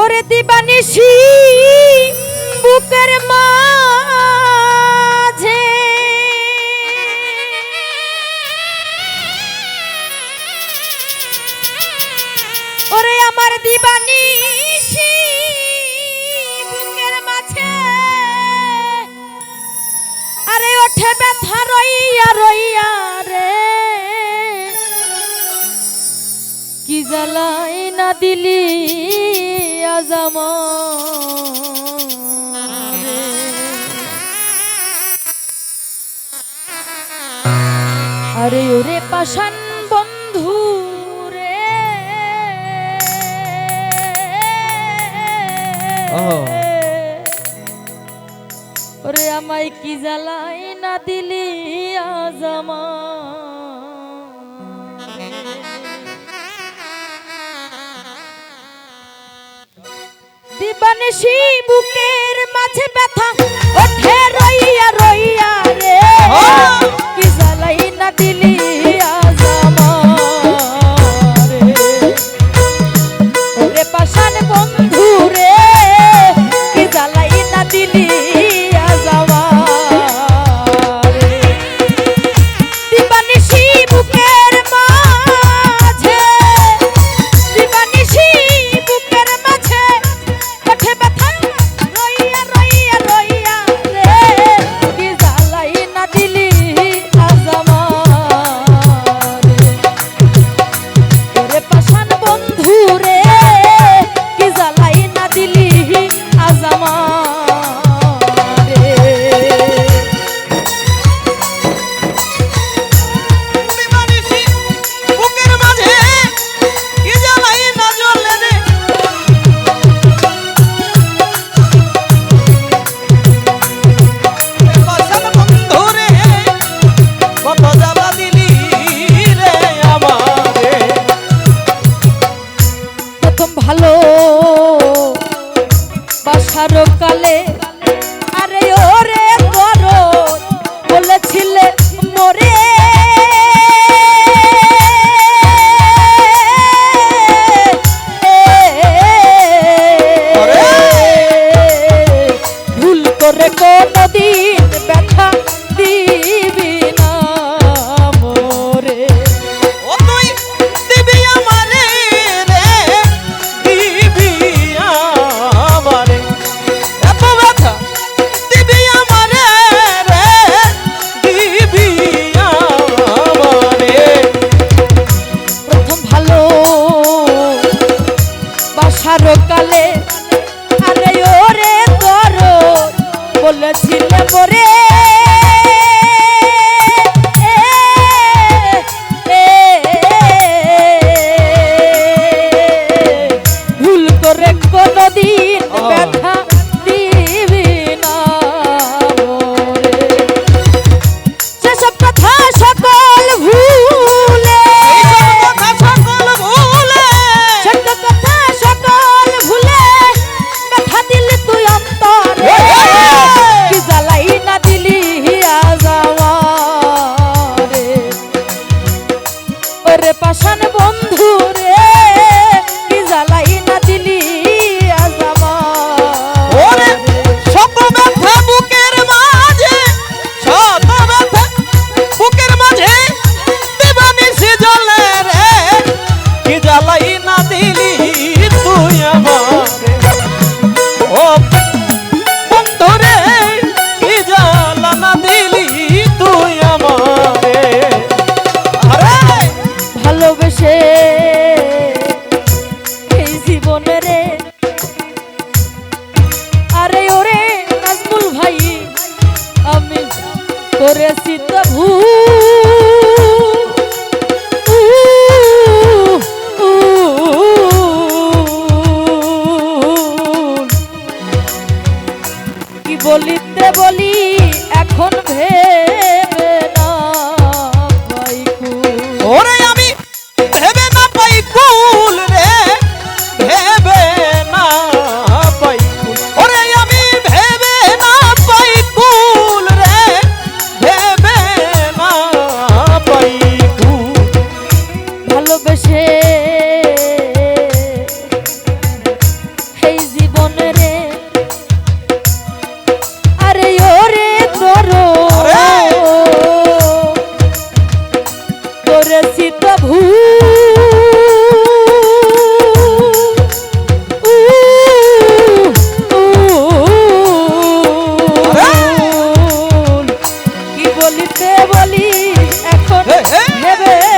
ওরে দিবানিশি বুকের মাঝে। ওরে আমার দিবানিশি বুকের মাঝে। আরে ওঠে ব্যথা রইয়া রইয়া। জ্বালাই না দিলি আজাম। আরে ওরে পাশান বন্ধু রে। ওরে আমায় কি জ্বালাই না দিলি দিবানসি বুকের মাঝে ব্যথা ওঠে রইয়া রইয়া রে। কি জ্বালাই না দিলি? বন্ধুর করেছি তো ভুল বলিতে বলি এখন নেবে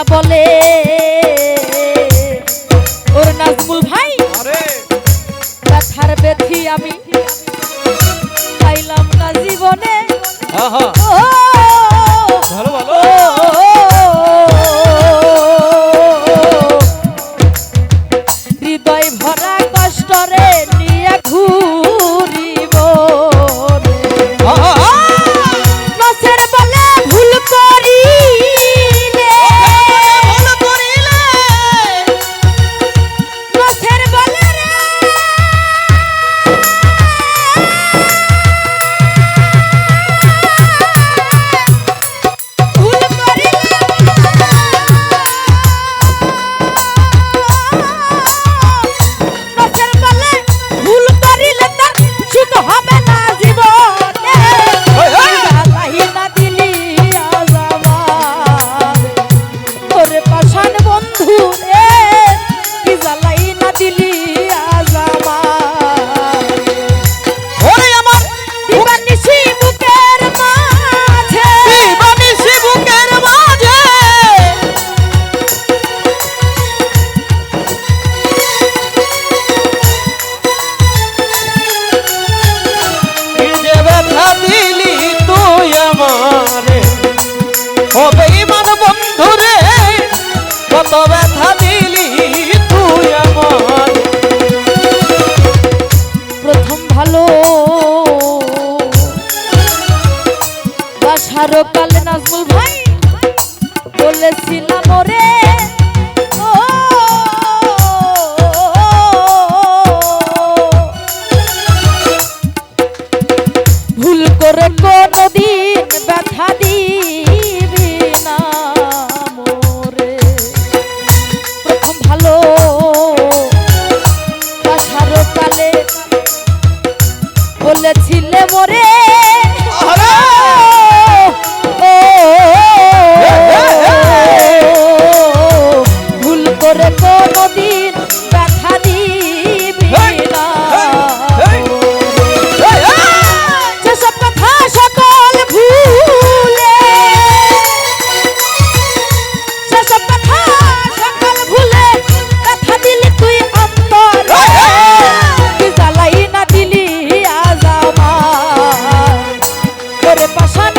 কথা বলে। ওর নাজমুল ভাই। কথার বেথি আমি পাইলাম না জীবনে। হৃদয় ভরা কষ্টরে নিয়ে ঘুম। আরও পালে নাজমুল ভাই। বলেছিলাম ওরে repasar.